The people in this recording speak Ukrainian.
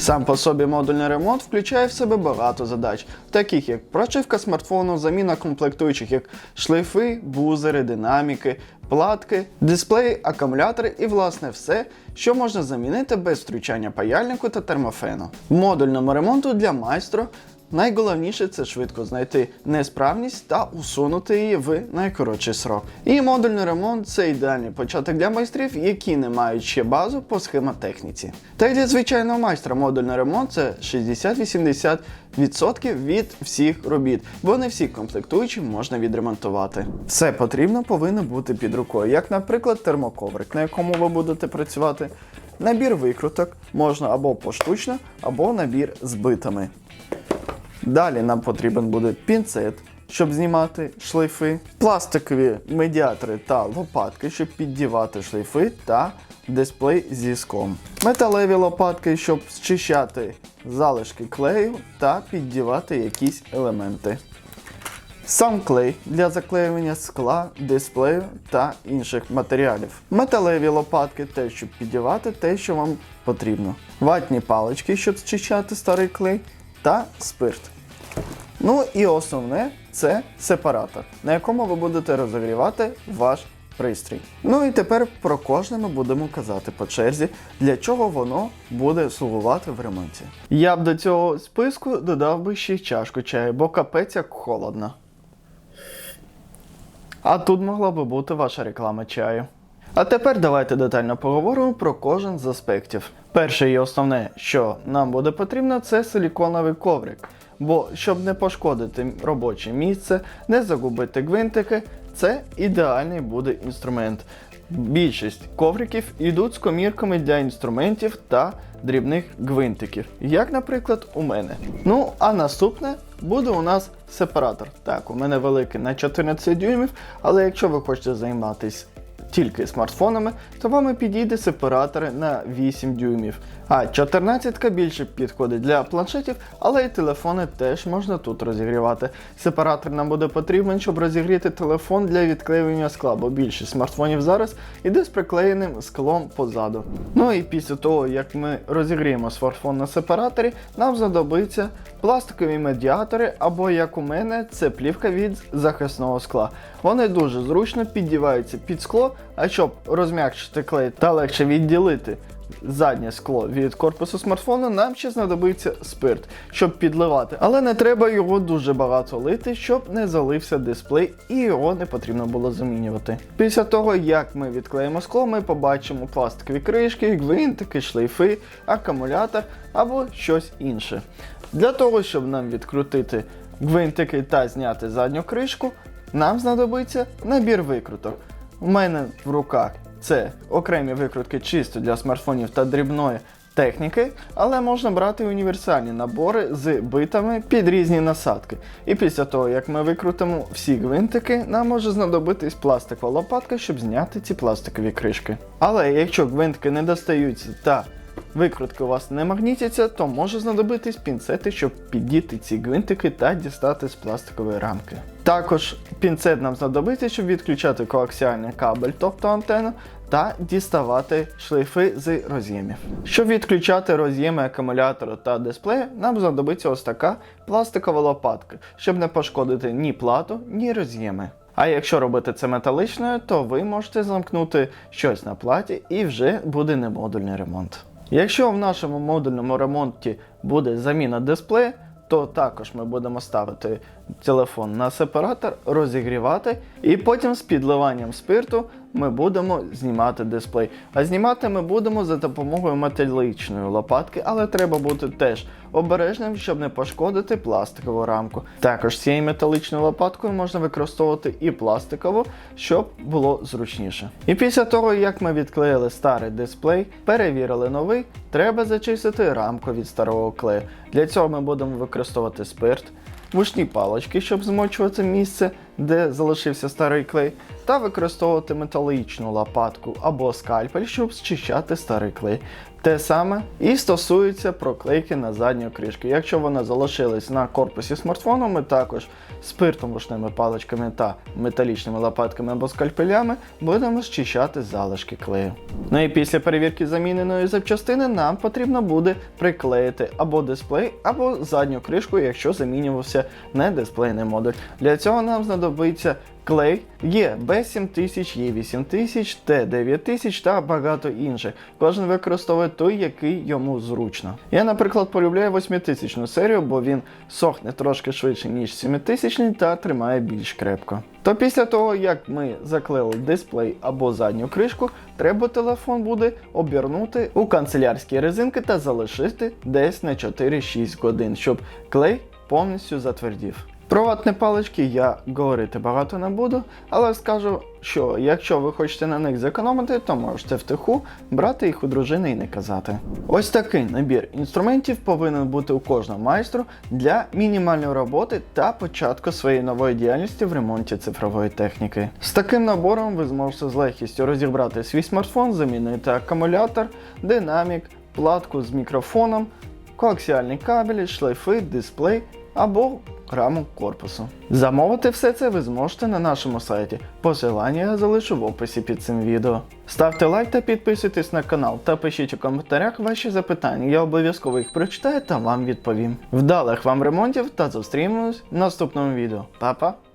Сам по собі модульний ремонт включає в себе багато задач, таких як прошивка смартфону, заміна комплектуючих як шлейфи, бузери, динаміки, платки, дисплеї, акумулятори і власне все, що можна замінити без втручання паяльнику та термофену. В модульному ремонту для майстра Найголовніше це швидко знайти несправність та усунути її в найкоротший срок. І модульний ремонт це ідеальний початок для майстрів, які не мають ще базу по схемотехніці. Та й для звичайного майстра модульний ремонт це 60-80% від всіх робіт, бо не всі комплектуючі можна відремонтувати. Все потрібно повинно бути під рукою, як, наприклад, термоковрик, на якому ви будете працювати. Набір викруток можна або поштучно, або набір з битами. Далі нам потрібен буде пінцет, щоб знімати шлейфи, пластикові медіатори та лопатки, щоб піддівати шлейфи та дисплей зі. Металеві лопатки, щоб зчищати залишки клею та піддівати якісь елементи. Сам клей для заклеювання скла, дисплею та інших матеріалів. Металеві лопатки теж, щоб піддівати те, що вам потрібно. Ватні палички, щоб зчищати старий клей, та спирт. Ну і основне це сепаратор, на якому ви будете розігрівати ваш пристрій. Ну і тепер про кожне ми будемо казати по черзі, для чого воно буде слугувати в ремонті. Я б до цього списку додав би ще чашку чаю, бо капець як холодно. А тут могла би бути ваша реклама чаю. А тепер давайте детально поговоримо про кожен з аспектів. Перше і основне, що нам буде потрібно, це силіконовий коврик. Бо щоб не пошкодити робоче місце, не загубити гвинтики, це ідеальний буде інструмент. Більшість ковриків йдуть з комірками для інструментів та дрібних гвинтиків, як, наприклад, у мене. Ну, а наступне буде у нас сепаратор. Так, у мене великий на 14 дюймів, але якщо ви хочете займатися тільки смартфонами, то вам і підійде сепаратори на 8 дюймів. А 14 більше підходить для планшетів, але і телефони теж можна тут розігрівати. Сепаратор нам буде потрібен, щоб розігріти телефон для відклеювання скла, бо більшість смартфонів зараз іде з приклеєним склом позаду. Ну і після того, як ми розігріємо смартфон на сепараторі, нам знадобиться пластикові медіатори, або як у мене, це плівка від захисного скла. Вони дуже зручно піддіваються під скло, а щоб розм'якшити клей та легше відділити заднє скло від корпусу смартфону, нам ще знадобиться спирт, щоб підливати. Але не треба його дуже багато лити, щоб не залився дисплей і його не потрібно було замінювати. Після того, як ми відклеїмо скло, ми побачимо пластикові кришки, гвинтики, шлейфи, акумулятор або щось інше. Для того, щоб нам відкрутити гвинтики та зняти задню кришку, нам знадобиться набір викруток. У мене в руках це окремі викрутки чисто для смартфонів та дрібної техніки, але можна брати універсальні набори з битами під різні насадки. І після того, як ми викрутимо всі гвинтики, нам може знадобитись пластикова лопатка, щоб зняти ці пластикові кришки. Але якщо гвинтики не достаються та викрутки у вас не магнітяться, то може знадобитись пінцети, щоб піддіти ці гвинтики та дістати з пластикової рамки. Також пінцет нам знадобиться, щоб відключати коаксіальний кабель, тобто антенну, та діставати шлейфи з роз'ємів. Щоб відключати роз'єми акумулятора та дисплея, нам знадобиться ось така пластикова лопатка, щоб не пошкодити ні плату, ні роз'єми. А якщо робити це металичною, то ви можете замкнути щось на платі і вже буде не модульний ремонт. Якщо в нашому модульному ремонті буде заміна дисплея, то також ми будемо ставити телефон на сепаратор, розігрівати, і потім з підливанням спирту ми будемо знімати дисплей. А знімати ми будемо за допомогою металічної лопатки, але треба бути теж обережним, щоб не пошкодити пластикову рамку. Також цією металичною лопаткою можна використовувати і пластикову, щоб було зручніше. І після того, як ми відклеїли старий дисплей, перевірили новий, треба зачистити рамку від старого клею. Для цього ми будемо використовувати спирт вушні палочки, щоб змочувати місце, де залишився старий клей, та використовувати металічну лопатку або скальпель, щоб зчищати старий клей. Те саме і стосується проклейки на задню кришку. Якщо вона залишилась на корпусі смартфону, ми також спиртом рушними паличками та металічними лопатками або скальпелями будемо зчищати залишки клею. Ну і після перевірки заміненої запчастини нам потрібно буде приклеїти або дисплей, або задню кришку, якщо замінювався не дисплейний модуль. Для цього нам знадобиться клей, є B7000, є 8000, T9000 та багато інших. Кожен використовує той, який йому зручно. Я, наприклад, полюбляю 8000 серію, бо він сохне трошки швидше, ніж 7000 та тримає більш крепко. То після того, як ми заклеїли дисплей або задню кришку, треба телефон буде обернути у канцелярські резинки та залишити десь на 4-6 годин, щоб клей повністю затвердів. Про ватні палички я говорити багато не буду, але скажу, що якщо ви хочете на них зекономити, то можете втиху брати їх у дружини і не казати. Ось такий набір інструментів повинен бути у кожного майстру для мінімальної роботи та початку своєї нової діяльності в ремонті цифрової техніки. З таким набором ви зможете з легкістю розібрати свій смартфон, замінити акумулятор, динамік, платку з мікрофоном, коаксіальні кабелі, шлейфи, дисплей або раму корпусу. Замовити все це ви зможете на нашому сайті. Посилання я залишу в описі під цим відео. Ставте лайк та підписуйтесь на канал та пишіть у коментарях ваші запитання. Я обов'язково їх прочитаю та вам відповім. Вдалих вам ремонтів та зустрінемось в наступному відео. Па-па!